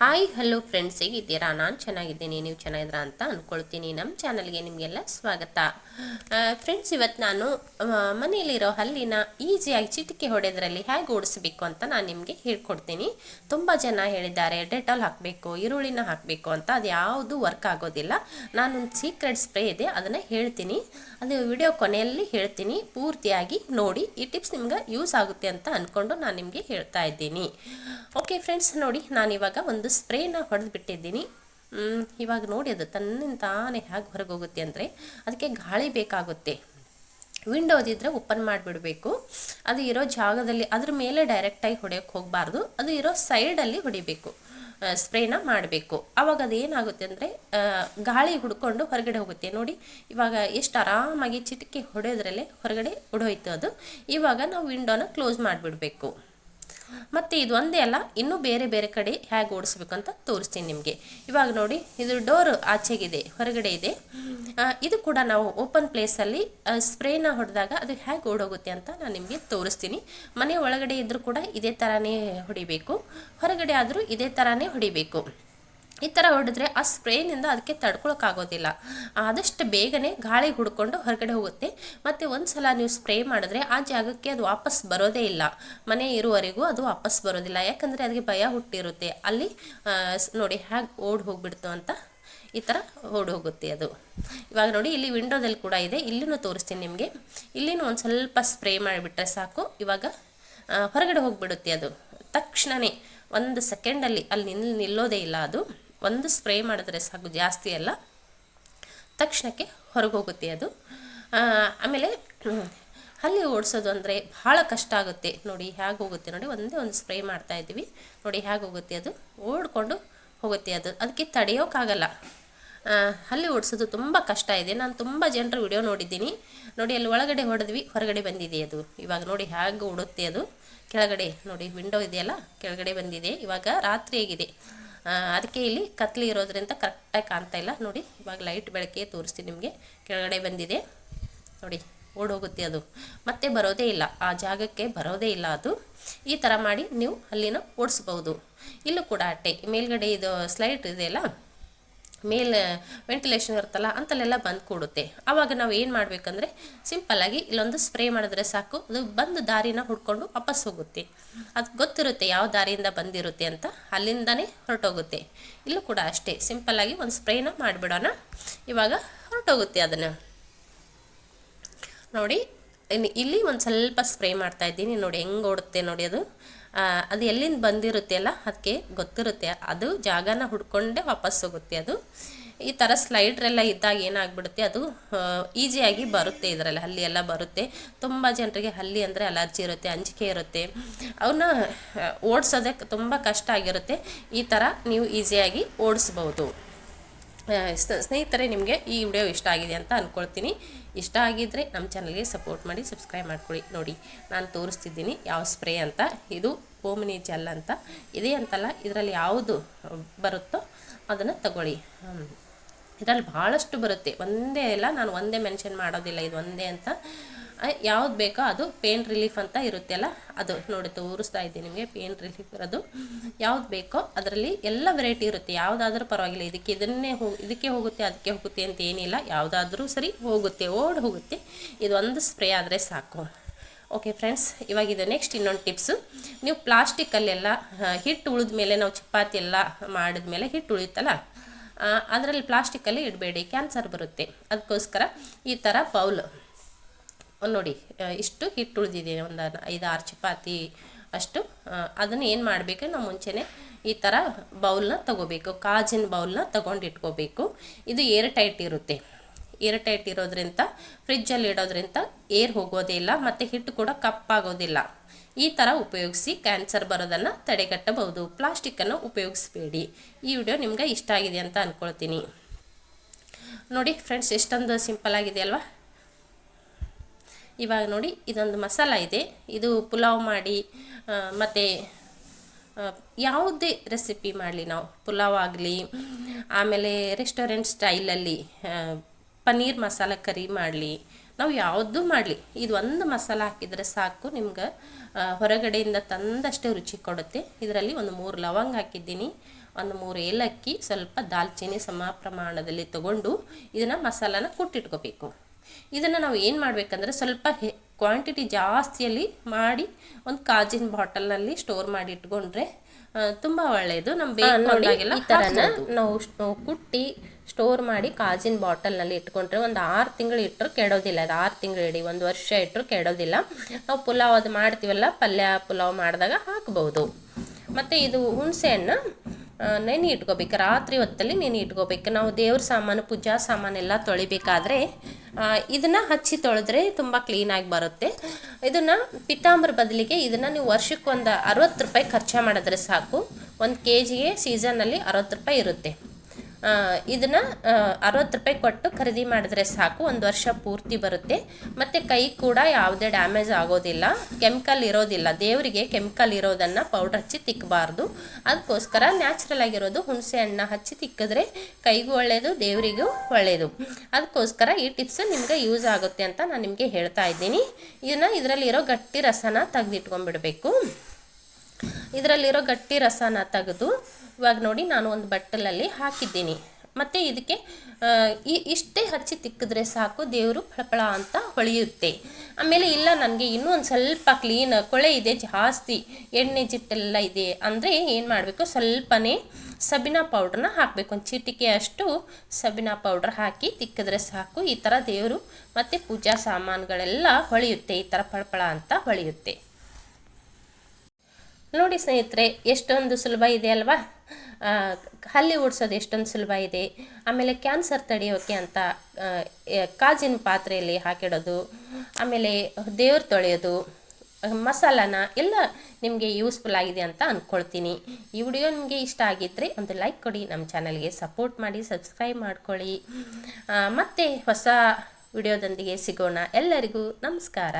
Hi, hello friends ಹೇಗಿದ್ದೀರಾ? ನಾನು ಚೆನ್ನಾಗಿದ್ದೀನಿ. ನೀವು ಚೆನ್ನಾಗಿದ್ದೀರಾ ಅಂತ ಅಂದ್ಕೊಳ್ತೀನಿ ನಮ್ಮ ಚಾನಲ್ಗೆ ನಿಮಗೆಲ್ಲ ಸ್ವಾಗತ. ಫ್ರೆಂಡ್ಸ್ ಇವತ್ತು ನಾನು ಮನೆಯಲ್ಲಿರೋ ಹಲ್ಲಿನ ಈಸಿಯಾಗಿ ಚಿಟಿಕೆ ಹೊಡೆದ್ರಲ್ಲಿ ಹೇಗೆ ಓಡಿಸ್ಬೇಕು ಅಂತ ನಾನು ನಿಮಗೆ ಹೇಳ್ಕೊಡ್ತೀನಿ. ತುಂಬ ಜನ ಹೇಳಿದ್ದಾರೆ, ಡೆಟಾಲ್ ಹಾಕಬೇಕು, ಈರುಳ್ಳಿನ ಹಾಕಬೇಕು ಅಂತ. ಅದು ಯಾವುದು ವರ್ಕ್ ಆಗೋದಿಲ್ಲ. ನಾನೊಂದು ಸೀಕ್ರೆಟ್ ಸ್ಪ್ರೇ ಇದೆ, ಅದನ್ನು ಹೇಳ್ತೀನಿ. ಅದು ವಿಡಿಯೋ ಕೊನೆಯಲ್ಲಿ ಹೇಳ್ತೀನಿ. ಪೂರ್ತಿಯಾಗಿ ನೋಡಿ. ಈ ಟಿಪ್ಸ್ ನಿಮ್ಗೆ ಯೂಸ್ ಆಗುತ್ತೆ ಅಂತ ಅಂದ್ಕೊಂಡು ನಾನು ನಿಮಗೆ ಹೇಳ್ತಾ ಇದ್ದೀನಿ. ಓಕೆ ಫ್ರೆಂಡ್ಸ್ ನೋಡಿ, ನಾನು ಇವಾಗ ಒಂದು ಸ್ಪ್ರೇನ ಹೊಡೆದು ಬಿಟ್ಟಿದ್ದೀನಿ. ಇವಾಗ ನೋಡಿ ಅದು ತನ್ನಿಂದ ತಾನೇ ಹೇಗೆ ಹೊರಗೆ ಹೋಗುತ್ತೆ ಅಂದರೆ ಅದಕ್ಕೆ ಗಾಳಿ ಬೇಕಾಗುತ್ತೆ. ವಿಂಡೋದಿದ್ರೆ ಓಪನ್ ಮಾಡಿಬಿಡಬೇಕು. ಅದು ಇರೋ ಜಾಗದಲ್ಲಿ, ಅದ್ರ ಮೇಲೆ ಡೈರೆಕ್ಟಾಗಿ ಹೊಡೆಯೋಕ್ಕೆ ಹೋಗಬಾರ್ದು. ಅದು ಇರೋ ಸೈಡಲ್ಲಿ ಹೊಡಿಬೇಕು. ಸ್ಪ್ರೇನ ಮಾಡಬೇಕು. ಆವಾಗ ಅದೇನಾಗುತ್ತೆ ಅಂದರೆ ಗಾಳಿ ಹುಡ್ಕೊಂಡು ಹೊರಗಡೆ ಹೋಗುತ್ತೆ. ನೋಡಿ, ಇವಾಗ ಎಷ್ಟು ಆರಾಮಾಗಿ ಚಿಟಿಕೆ ಹೊಡೆಯೋದ್ರಲ್ಲೇ ಹೊರಗಡೆ ಹೊಡೋಯ್ತು ಅದು. ಇವಾಗ ನಾವು ವಿಂಡೋನ ಕ್ಲೋಸ್ ಮಾಡಿಬಿಡಬೇಕು. ಮತ್ತು ಇದು ಒಂದೇ ಅಲ್ಲ, ಇನ್ನೂ ಬೇರೆ ಬೇರೆ ಕಡೆ ಹೇಗೆ ಓಡಿಸ್ಬೇಕು ಅಂತ ತೋರಿಸ್ತೀನಿ ನಿಮಗೆ. ಇವಾಗ ನೋಡಿ, ಇದು ಡೋರ್ ಆಚೆಗಿದೆ, ಹೊರಗಡೆ ಇದೆ. ಇದು ಕೂಡ ನಾವು ಓಪನ್ ಪ್ಲೇಸಲ್ಲಿ ಸ್ಪ್ರೇನ ಹೊಡೆದಾಗ ಅದು ಹೇಗೆ ಓಡೋಗುತ್ತೆ ಅಂತ ನಾನು ನಿಮಗೆ ತೋರಿಸ್ತೀನಿ. ಮನೆ ಒಳಗಡೆ ಇದ್ದರೂ ಕೂಡ ಇದೇ ಥರನೇ ಹೊಡಿಬೇಕು, ಹೊರಗಡೆ ಆದರೂ ಇದೇ ಥರನೇ ಹೊಡಿಬೇಕು. ಈ ಥರ ಹೊಡೆದ್ರೆ ಆ ಸ್ಪ್ರೇನಿಂದ ಅದಕ್ಕೆ ತಡ್ಕೊಳಕ್ಕಾಗೋದಿಲ್ಲ ಆದಷ್ಟು ಬೇಗನೆ ಗಾಳಿ ಹುಡ್ಕೊಂಡು ಹೊರಗಡೆ ಹೋಗುತ್ತೆ. ಮತ್ತು ಒಂದು ಸಲ ನೀವು ಸ್ಪ್ರೇ ಮಾಡಿದ್ರೆ ಆ ಜಾಗಕ್ಕೆ ಅದು ವಾಪಸ್ ಬರೋದೇ ಇಲ್ಲ. ಮನೆ ಇರುವವರೆಗೂ ಅದು ವಾಪಸ್ ಬರೋದಿಲ್ಲ. ಯಾಕಂದರೆ ಅದಕ್ಕೆ ಭಯ ಹುಟ್ಟಿರುತ್ತೆ. ಅಲ್ಲಿ ನೋಡಿ, ಹ್ಯಾಗೆ ಓಡ್ ಹೋಗ್ಬಿಡ್ತು ಅಂತ ಈ ಥರ ಓಡ್ ಹೋಗುತ್ತೆ ಅದು. ಇವಾಗ ನೋಡಿ, ಇಲ್ಲಿ ವಿಂಡೋದಲ್ಲಿ ಕೂಡ ಇದೆ. ಇಲ್ಲಿನೂ ತೋರಿಸ್ತೀನಿ ನಿಮಗೆ. ಇಲ್ಲಿನೂ ಒಂದು ಸ್ವಲ್ಪ ಸ್ಪ್ರೇ ಮಾಡಿಬಿಟ್ರೆ ಸಾಕು. ಇವಾಗ ಹೊರಗಡೆ ಹೋಗಿಬಿಡುತ್ತೆ ಅದು. ತಕ್ಷಣವೇ ಒಂದು ಸೆಕೆಂಡಲ್ಲಿ ಅಲ್ಲಿ ನಿಲ್, ನಿಲ್ಲೋದೇ ಇಲ್ಲ ಅದು. ಒಂದು ಸ್ಪ್ರೇ ಮಾಡಿದ್ರೆ ಸಾಕು ಜಾಸ್ತಿ ಅಲ್ಲ. ತಕ್ಷಣಕ್ಕೆ ಹೊರಗೆ ಹೋಗುತ್ತೆ ಅದು. ಆಮೇಲೆ ಹಲ್ಲಿ ಓಡಿಸೋದು ಅಂದರೆ ಭಾಳ ಕಷ್ಟ ಆಗುತ್ತೆ. ನೋಡಿ ಹೇಗೆ ಹೋಗುತ್ತೆ ನೋಡಿ, ಒಂದೇ ಒಂದು ಸ್ಪ್ರೇ ಮಾಡ್ತಾ ಇದ್ದೀವಿ. ನೋಡಿ ಹೇಗೆ ಹೋಗುತ್ತೆ ಅದು. ಓಡ್ಕೊಂಡು ಹೋಗುತ್ತೆ ಅದು. ಅದಕ್ಕೆ ತಡೆಯೋಕ್ಕಾಗಲ್ಲ ಹಲ್ಲಿ ಓಡಿಸೋದು ತುಂಬ ಕಷ್ಟ ಇದೆ. ನಾನು ತುಂಬ ಜನರು ವಿಡಿಯೋ ನೋಡಿದ್ದೀನಿ. ನೋಡಿ, ಅಲ್ಲಿ ಒಳಗಡೆ ಹೊಡೆದ್ವಿ, ಹೊರಗಡೆ ಬಂದಿದೆ ಅದು. ಇವಾಗ ನೋಡಿ ಹೇಗೆ ಓಡುತ್ತೆ ಅದು. ಕೆಳಗಡೆ ನೋಡಿ, ವಿಂಡೋ ಇದೆಯಲ್ಲ, ಕೆಳಗಡೆ ಬಂದಿದೆ. ಇವಾಗ ರಾತ್ರಿ ಆಗಿದೆ. ಅದಕ್ಕೆ ಇಲ್ಲಿ ಕತ್ಲಿ ಇರೋದ್ರಿಂದ ಕರೆಕ್ಟಾಗಿ ಕಾಣ್ತಾ ಇಲ್ಲ. ನೋಡಿ, ಇವಾಗ ಲೈಟ್ ಬೆಳಕೆ ತೋರಿಸ್ತೀನಿ ನಿಮಗೆ. ಕೆಳಗಡೆ ಬಂದಿದೆ. ನೋಡಿ, ಓಡೋಗುತ್ತೆ ಅದು. ಮತ್ತೆ ಬರೋದೇ ಇಲ್ಲ. ಆ ಜಾಗಕ್ಕೆ ಬರೋದೇ ಇಲ್ಲ ಅದು. ಈ ಥರ ಮಾಡಿ ನೀವು ಅಲ್ಲಿನ ಓಡಿಸ್ಬೋದು ಇಲ್ಲೂ ಕೂಡ ಅಟ್ಟೆ. ಮೇಲ್ಗಡೆ ಇದು ಸ್ಲೈಟ್ ಇದೆಯಲ್ಲ ಮೇಲೆ ವೆಂಟಿಲೇಷನ್ ಇರುತ್ತಲ್ಲ ಅಂತಲ್ಲೆಲ್ಲ ಬಂದು ಕೂಡುತ್ತೆ. ಆವಾಗ ನಾವು ಏನು ಮಾಡಬೇಕಂದ್ರೆ ಸಿಂಪಲ್ಲಾಗಿ ಇಲ್ಲೊಂದು ಸ್ಪ್ರೇ ಮಾಡಿದ್ರೆ ಸಾಕು, ಅದು ಬಂದು ದಾರಿನ ಹುಡ್ಕೊಂಡು ವಾಪಸ್ ಹೋಗುತ್ತೆ. ಅದು ಗೊತ್ತಿರುತ್ತೆ ಯಾವ ದಾರಿಯಿಂದ ಬಂದಿರುತ್ತೆ ಅಂತ, ಅಲ್ಲಿಂದನೇ ಹೊರಟೋಗುತ್ತೆ. ಇಲ್ಲೂ ಕೂಡ ಅಷ್ಟೇ ಸಿಂಪಲ್ಲಾಗಿ ಒಂದು ಸ್ಪ್ರೇನ ಮಾಡಿಬಿಡೋಣ. ಇವಾಗ ಹೊರಟೋಗುತ್ತೆ ಅದನ್ನು. ನೋಡಿ ಇಲ್ಲಿ ಒಂದು ಸ್ವಲ್ಪ ಸ್ಪ್ರೇ ಮಾಡ್ತಾ ಇದ್ದೀನಿ. ನೋಡಿ ಹೆಂಗೆ ಓಡುತ್ತೆ ನೋಡಿ ಅದು. ಅದು ಎಲ್ಲಿಂದ ಬಂದಿರುತ್ತೆ ಅಲ್ಲ ಅದಕ್ಕೆ ಗೊತ್ತಿರುತ್ತೆ. ಅದು ಜಾಗನ ಹುಡ್ಕೊಂಡೇ ವಾಪಸ್ ಹೋಗುತ್ತೆ ಅದು. ಈ ಥರ ಸ್ಲೈಡ್ರೆಲ್ಲ ಇದ್ದಾಗ ಏನಾಗ್ಬಿಡುತ್ತೆ ಅದು ಈಸಿಯಾಗಿ ಬರುತ್ತೆ ಇದರಲ್ಲಿ, ಹಲ್ಲಿ ಎಲ್ಲ ಬರುತ್ತೆ. ತುಂಬ ಜನರಿಗೆ ಹಲ್ಲಿ ಅಂದರೆ ಅಲರ್ಜಿ ಇರುತ್ತೆ, ಅಂಜಿಕೆ ಇರುತ್ತೆ. ಅವನ್ನ ಓಡಿಸೋದಕ್ಕೆ ತುಂಬ ಕಷ್ಟ ಆಗಿರುತ್ತೆ. ಈ ಥರ ನೀವು ಈಸಿಯಾಗಿ ಓಡಿಸ್ಬೋದು. ಸ್ನೇಹಿತರೆ, ನಿಮಗೆ ಈ ವಿಡಿಯೋ ಇಷ್ಟ ಆಗಿದೆ ಅಂತ ಅಂದ್ಕೊಳ್ತೀನಿ ಇಷ್ಟ ಆಗಿದ್ದರೆ ನಮ್ಮ ಚಾನಲ್ಗೆ ಸಪೋರ್ಟ್ ಮಾಡಿ, ಸಬ್ಸ್ಕ್ರೈಬ್ ಮಾಡ್ಕೊಳ್ಳಿ. ನೋಡಿ, ನಾನು ತೋರಿಸ್ತಿದ್ದೀನಿ ಯಾವ ಸ್ಪ್ರೇ ಅಂತ. ಇದು ಓಮಿನಿ ಜೆಲ್ ಅಂತ. ಇದೆ ಅಂತಲ್ಲ, ಇದರಲ್ಲಿ ಯಾವುದು ಬರುತ್ತೋ ಅದನ್ನು ತಗೊಳ್ಳಿ. ಇದರಲ್ಲಿ ಭಾಳಷ್ಟು ಬರುತ್ತೆ. ಒಂದೇ ಇಲ್ಲ ನಾನು ಒಂದೇ ಮೆನ್ಷನ್ ಮಾಡೋದಿಲ್ಲ, ಇದು ಒಂದೇ ಅಂತ. ಯಾವ್ದು ಬೇಕೋ ಅದು ಪೇನ್ ರಿಲೀಫ್ ಅಂತ ಇರುತ್ತಲ್ಲ ಅದು ನೋಡಿ, ತೋರಿಸ್ತಾ ಇದ್ದೀನಿ ನಿಮಗೆ ಪೇನ್ ರಿಲೀಫ್ ಇರೋದು. ಯಾವ್ದು ಬೇಕೋ ಅದರಲ್ಲಿ ಎಲ್ಲ ವೆರೈಟಿ ಇರುತ್ತೆ. ಯಾವುದಾದ್ರೂ ಪರವಾಗಿಲ್ಲ. ಇದಕ್ಕೆ ಇದನ್ನೇ ಇದಕ್ಕೆ ಹೋಗುತ್ತೆ, ಅದಕ್ಕೆ ಹೋಗುತ್ತೆ ಅಂತ ಏನಿಲ್ಲ. ಯಾವುದಾದ್ರೂ ಸರಿ ಹೋಗುತ್ತೆ, ಓಡ್ ಹೋಗುತ್ತೆ. ಇದೊಂದು ಸ್ಪ್ರೇ ಆದರೆ ಸಾಕು. ಓಕೆ ಫ್ರೆಂಡ್ಸ್ ಇವಾಗ ಇದು ನೆಕ್ಸ್ಟ್ ಇನ್ನೊಂದು ಟಿಪ್ಸು ನೀವು ಪ್ಲಾಸ್ಟಿಕ್ಕಲ್ಲೆಲ್ಲ ಹಿಟ್ಟು ಉಳಿದ ಮೇಲೆ ನಾವು ಚಪಾತಿ ಎಲ್ಲ ಮಾಡಿದ ಮೇಲೆ ಹಿಟ್ಟು ಉಳಿಯುತ್ತಲ್ಲ ಅದರಲ್ಲಿ ಪ್ಲಾಸ್ಟಿಕ್ಕಲ್ಲಿ ಇಡಬೇಡಿ. ಕ್ಯಾನ್ಸರ್ ಬರುತ್ತೆ. ಅದಕ್ಕೋಸ್ಕರ ಈ ಥರ ಬೌಲ್ ನೋಡಿ ಇಷ್ಟು ಹಿಟ್ಟು ಉಳಿದಿದೆ ಒಂದು ಐದು ಆರು ಚಪಾತಿ ಅಷ್ಟು. ಅದನ್ನು ಏನು ಮಾಡಬೇಕು, ನಾವು ಮುಂಚೆನೇ ಈ ಥರ ಬೌಲ್ನ ತಗೋಬೇಕು, ಕಾಜಿನ ಬೌಲ್ನ ತಗೊಂಡು ಇಟ್ಕೋಬೇಕು ಇದು ಏರ್ ಟೈಟ್ ಇರುತ್ತೆ. ಏರ್ ಟೈಟ್ ಇರೋದ್ರಿಂದ, ಫ್ರಿಜ್ಜಲ್ಲಿ ಇಡೋದ್ರಿಂದ ಏರ್ ಹೋಗೋದೇ ಇಲ್ಲ, ಮತ್ತು ಹಿಟ್ಟು ಕೂಡ ಕಪ್ಪಾಗೋದಿಲ್ಲ. ಈ ಥರ ಉಪಯೋಗಿಸಿ ಕ್ಯಾನ್ಸರ್ ಬರೋದನ್ನು ತಡೆಗಟ್ಟಬಹುದು. ಪ್ಲಾಸ್ಟಿಕ್ಕನ್ನು ಉಪಯೋಗಿಸಬೇಡಿ. ಈ ವಿಡಿಯೋ ನಿಮ್ಗೆ ಇಷ್ಟ ಆಗಿದೆ ಅಂತ ಅಂದ್ಕೊಳ್ತೀನಿ ನೋಡಿ ಫ್ರೆಂಡ್ಸ್ ಎಷ್ಟೊಂದು ಸಿಂಪಲ್ ಆಗಿದೆ ಅಲ್ವಾ ಇವಾಗ ನೋಡಿ ಇದೊಂದು ಮಸಾಲ ಇದೆ. ಇದು ಪುಲಾವ್ ಮಾಡಿ ಮತ್ತು ಯಾವುದೇ ರೆಸಿಪಿ ಮಾಡಲಿ ನಾವು. ಪುಲಾವ್ ಆಗಲಿ, ಆಮೇಲೆ ರೆಸ್ಟೋರೆಂಟ್ ಸ್ಟೈಲಲ್ಲಿ ಪನ್ನೀರ್ ಮಸಾಲ ಕರಿ ಮಾಡಲಿ. ನಾವು ಯಾವುದೂ ಮಾಡಲಿ. ಇದು ಒಂದು ಮಸಾಲ ಹಾಕಿದರೆ ಸಾಕು ನಿಮ್ಗೆ ಹೊರಗಡೆಯಿಂದ ತಂದಷ್ಟೇ ರುಚಿ ಕೊಡುತ್ತೆ. ಇದರಲ್ಲಿ ಒಂದು ಮೂರು ಲವಂಗ ಹಾಕಿದ್ದೀನಿ. ಒಂದು ಮೂರು ಏಲಕ್ಕಿ, ಸ್ವಲ್ಪ ದಾಲ್ಚಿನ್ನಿ ಸಮ ಪ್ರಮಾಣದಲ್ಲಿ ತಗೊಂಡು ಇದನ್ನು ಮಸಾಲಾನ ಕುಟ್ಟಿಟ್ಕೋಬೇಕು ಇದನ್ನು ನಾವು ಏನು ಮಾಡಬೇಕಂದ್ರೆ ಸ್ವಲ್ಪ ಹೆ ಕ್ವಾಂಟಿಟಿ ಜಾಸ್ತಿಯಲ್ಲಿ ಮಾಡಿ ಒಂದು ಕಾಜಿನ ಬಾಟಲ್ನಲ್ಲಿ ಸ್ಟೋರ್ ಮಾಡಿ ಇಟ್ಕೊಂಡ್ರೆ ತುಂಬ ಒಳ್ಳೆಯದು ನಮ್ಮ ಬೇಕಾಗಿಲ್ಲ ಈ ಥರನ ನಾವು ಕುಟ್ಟಿ ಸ್ಟೋರ್ ಮಾಡಿ ಕಾಜಿನ ಬಾಟಲ್ನಲ್ಲಿ ಇಟ್ಕೊಂಡ್ರೆ ಒಂದು ಆರು ತಿಂಗಳು ಇಟ್ಟರು ಕೆಡೋದಿಲ್ಲ. ಅದು ಆರು ತಿಂಗಳು ಇಡಿ ಒಂದು ವರ್ಷ ಇಟ್ಟರು ಕೆಡೋದಿಲ್ಲ. ನಾವು ಪುಲಾವ್ ಅದು ಮಾಡ್ತೀವಲ್ಲ ಪಲ್ಯ ಪುಲಾವ್ ಮಾಡಿದಾಗ ಹಾಕ್ಬೋದು. ಮತ್ತು ಇದು ಹುಣಸೆ ಹಣ್ಣು ನೆನೆ ಇಟ್ಕೋಬೇಕು. ರಾತ್ರಿ ಹೊತ್ತಲ್ಲಿ ನೆನೆ ಇಟ್ಕೋಬೇಕು. ನಾವು ದೇವ್ರ ಸಾಮಾನು, ಪೂಜಾ ಸಾಮಾನೆಲ್ಲ ತೊಳಿಬೇಕಾದ್ರೆ ಇದನ್ನು ಹಚ್ಚಿ ತೊಳೆದ್ರೆ ತುಂಬ ಕ್ಲೀನಾಗಿ ಬರುತ್ತೆ. ಇದನ್ನು ಪಿತಾಂಬರ ಬದಲಿಗೆ ಇದನ್ನು ನೀವು ವರ್ಷಕ್ಕೊಂದು ಅರವತ್ತು ರೂಪಾಯಿ ಖರ್ಚು ಮಾಡಿದ್ರೆ ಸಾಕು. ಒಂದು ಕೆ ಜಿಗೆ ಸೀಸನ್ನಲ್ಲಿ ಅರವತ್ತು ರೂಪಾಯಿ ಇರುತ್ತೆ. ಇದನ್ನು ಅರವತ್ತು ರೂಪಾಯಿ ಕೊಟ್ಟು ಖರೀದಿ ಮಾಡಿದ್ರೆ ಸಾಕು, ಒಂದು ವರ್ಷ ಪೂರ್ತಿ ಬರುತ್ತೆ. ಮತ್ತು ಕೈ ಕೂಡ ಯಾವುದೇ ಡ್ಯಾಮೇಜ್ ಆಗೋದಿಲ್ಲ, ಕೆಮಿಕಲ್ ಇರೋದಿಲ್ಲ. ದೇವರಿಗೆ ಕೆಮಿಕಲ್ ಇರೋದನ್ನು ಪೌಡ್ರ್ ಹಚ್ಚಿ ತಿಕ್ಕಬಾರ್ದು ಅದಕ್ಕೋಸ್ಕರ ನ್ಯಾಚುರಲ್ ಆಗಿರೋದು ಹುಣಸೆ ಹಣ್ಣು ಹಚ್ಚಿ ತಿಕ್ಕಿದ್ರೆ ಕೈಗೂ ಒಳ್ಳೆಯದು ದೇವರಿಗೂ ಒಳ್ಳೆಯದು ಅದಕ್ಕೋಸ್ಕರ ಈ ಟಿಪ್ಸ್ ನಿಮಗೆ ಯೂಸ್ ಆಗುತ್ತೆ ಅಂತ ನಾನು ನಿಮಗೆ ಹೇಳ್ತಾ ಇದ್ದೀನಿ. ಇದನ್ನು ಇದರಲ್ಲಿರೋ ಗಟ್ಟಿ ರಸನ ತೆಗೆದಿಟ್ಕೊಂಡ್ಬಿಡ್ಬೇಕು. ಇದರಲ್ಲಿರೋ ಗಟ್ಟಿ ರಸನ ತೆಗೆದು ಇವಾಗ ನೋಡಿ ನಾನು ಒಂದು ಬಟ್ಟಲಲ್ಲಿ ಹಾಕಿದ್ದೀನಿ. ಮತ್ತು ಇದಕ್ಕೆ ಈ ಇಷ್ಟೇ ಹಚ್ಚಿ ತಿಕ್ಕಿದ್ರೆ ಸಾಕು, ದೇವರು ಫಳಫಳ ಅಂತ ಹೊಳೆಯುತ್ತೆ. ಆಮೇಲೆ ಇಲ್ಲ, ನನಗೆ ಇನ್ನೂ ಒಂದು ಸ್ವಲ್ಪ ಕ್ಲೀನ್ ಕೊಳೆ ಇದೆ, ಜಾಸ್ತಿ ಎಣ್ಣೆ ಜಿಟ್ಟೆಲ್ಲ ಇದೆ ಅಂದರೆ ಏನು ಮಾಡಬೇಕು? ಸ್ವಲ್ಪನೇ ಸಬಿನಾ ಪೌಡ್ರನ್ನ ಹಾಕಬೇಕು. ಒಂದು ಚಿಟಿಕೆ ಅಷ್ಟು ಸಬಿನಾ ಪೌಡ್ರ್ ಹಾಕಿ ತಿಕ್ಕಿದ್ರೆ ಸಾಕು. ಈ ಥರ ದೇವರು ಮತ್ತು ಪೂಜಾ ಸಾಮಾನುಗಳೆಲ್ಲ ಹೊಳೆಯುತ್ತೆ. ಈ ಥರ ಫಳಫಳ ಅಂತ ಹೊಳೆಯುತ್ತೆ. ನೋಡಿ ಸ್ನೇಹಿತರೆ, ಎಷ್ಟೊಂದು ಸುಲಭ ಇದೆ ಅಲ್ವಾ? ಹಲ್ಲಿ ಓಡಿಸೋದು ಎಷ್ಟೊಂದು ಸುಲಭ ಇದೆ. ಆಮೇಲೆ ಕ್ಯಾನ್ಸರ್ ತಡೆಯೋಕೆ ಅಂತ ಕಾಜಿನ ಪಾತ್ರೆಯಲ್ಲಿ ಹಾಕಿಡೋದು, ಆಮೇಲೆ ದೇವ್ರು ತೊಳೆಯೋದು, ಮಸಾಲಾನ ಎಲ್ಲ ನಿಮಗೆ ಯೂಸ್ಫುಲ್ ಆಗಿದೆ ಅಂತ ಅಂದ್ಕೊಳ್ತೀನಿ ಈ ವಿಡಿಯೋ ನಿಮಗೆ ಇಷ್ಟ ಆಗಿದ್ದರೆ ಒಂದು ಲೈಕ್ ಕೊಡಿ, ನಮ್ಮ ಚಾನಲ್ಗೆ ಸಪೋರ್ಟ್ ಮಾಡಿ, ಸಬ್ಸ್ಕ್ರೈಬ್ ಮಾಡ್ಕೊಳ್ಳಿ. ಮತ್ತೆ ಹೊಸ ವಿಡಿಯೋದೊಂದಿಗೆ ಸಿಗೋಣ. ಎಲ್ಲರಿಗೂ ನಮಸ್ಕಾರ.